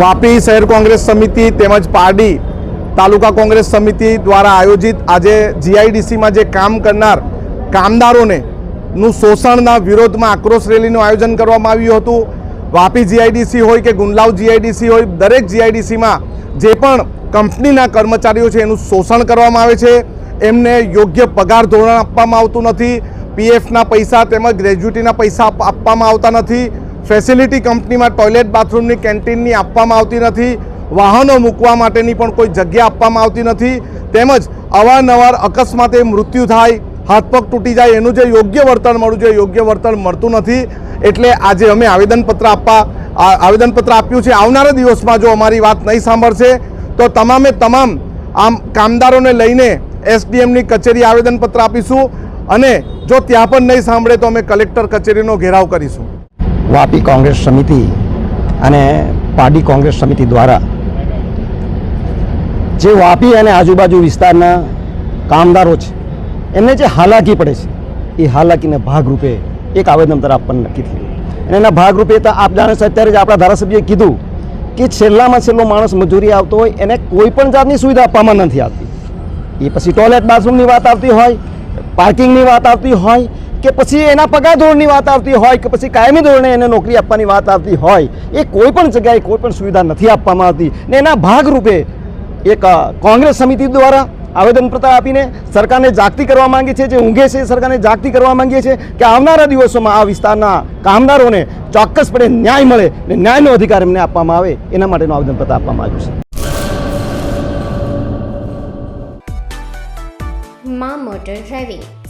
વાપી શહેર કોંગ્રેસ સમિતિ તેમજ પારડી તાલુકા કોંગ્રેસ સમિતિ દ્વારા આયોજિત આજે જીઆઈડીસીમાં જે કામ કરનાર કામદારોને નું શોષણના વિરોધમાં આક્રોશ રેલીનું આયોજન કરવામાં આવ્યું હતું. વાપી જીઆઈડીસી હોય કે ગુંડલાવ જીઆઈડીસી હોય, દરેક જીઆઈડીસીમાં જે પણ કંપનીના કર્મચારીઓ છે એનું શોષણ કરવામાં આવે છે. એમને યોગ્ય પગાર ધોરણ આપવામાં આવતું નથી. પીએફના પૈસા તેમજ ગ્રેજ્યુટીના પૈસા આપવામાં આવતા નથી. ફેસિલિટી કંપનીમાં ટોયલેટ બાથરૂમની કેન્ટીનની આપવામાં આવતી નથી, વાહનો મૂકવા માટેની પણ કોઈ જગ્યા આપવામાં આવતી નથી, તેમજ અવારનવાર અકસ્માતે મૃત્યુ થાય, હાથપગ તૂટી જાય, એનું જે યોગ્ય વળતર મળવું જોઈએ યોગ્ય વળતર મળતું નથી. એટલે આજે અમે આવેદનપત્ર આપવા આવેદનપત્ર આપ્યું છે. આવનારા દિવસમાં જો અમારી વાત નહીં સાંભળશે, તો તમામે તમામ આમ કામદારોને લઈને એસડીએમની કચેરી આવેદનપત્ર આપીશું અને જો ત્યાં પણ નહીં સાંભળે તો અમે કલેક્ટર કચેરીનો ઘેરાવ કરીશું. વાપી કોંગ્રેસ સમિતિ અને પાડી કોંગ્રેસ સમિતિ દ્વારા જે વાપી અને આજુબાજુ વિસ્તારના કામદારો છે, એમને જે હાલાકી પડે છે, એ હાલાકીને ભાગરૂપે એક આવેદનપત્ર આપવાનું નક્કી થયું. અને એના ભાગરૂપે તો આપ જાણે અત્યારે જ આપણા ધારાસભ્યએ કીધું કે છેલ્લામાં છેલ્લો માણસ મજૂરી આવતો હોય, એને કોઈ પણ જાતની સુવિધા આપવામાં નથી આવતી. એ પછી ટોયલેટ બાથરૂમની વાત આવતી હોય, પાર્કિંગની વાત આવતી હોય કે પછી એના પગાર ધોરણની વાત આવતી હોય કે પછી કાયમી ધોરણે એને નોકરી આપવાની વાત આવતી હોય, એ કોઈ પણ જગ્યાએ કોઈ પણ સુવિધા નથી આપવામાં આવતી. ને એના ભાગરૂપે એક કોંગ્રેસ સમિતિ દ્વારા આવેદનપત્ર આપીને સરકારને જાગૃતિ કરવા માંગે છે, જે ઊંઘે છે સરકારને જાગૃતિ કરવા માંગીએ છીએ કે આવનારા દિવસોમાં આ વિસ્તારના કામદારોને ચોક્કસપણે ન્યાય મળે ને ન્યાયનો અધિકાર એમને આપવામાં આવે, એના માટેનું આવેદનપત્ર આપવામાં આવ્યું છે. માં motor driving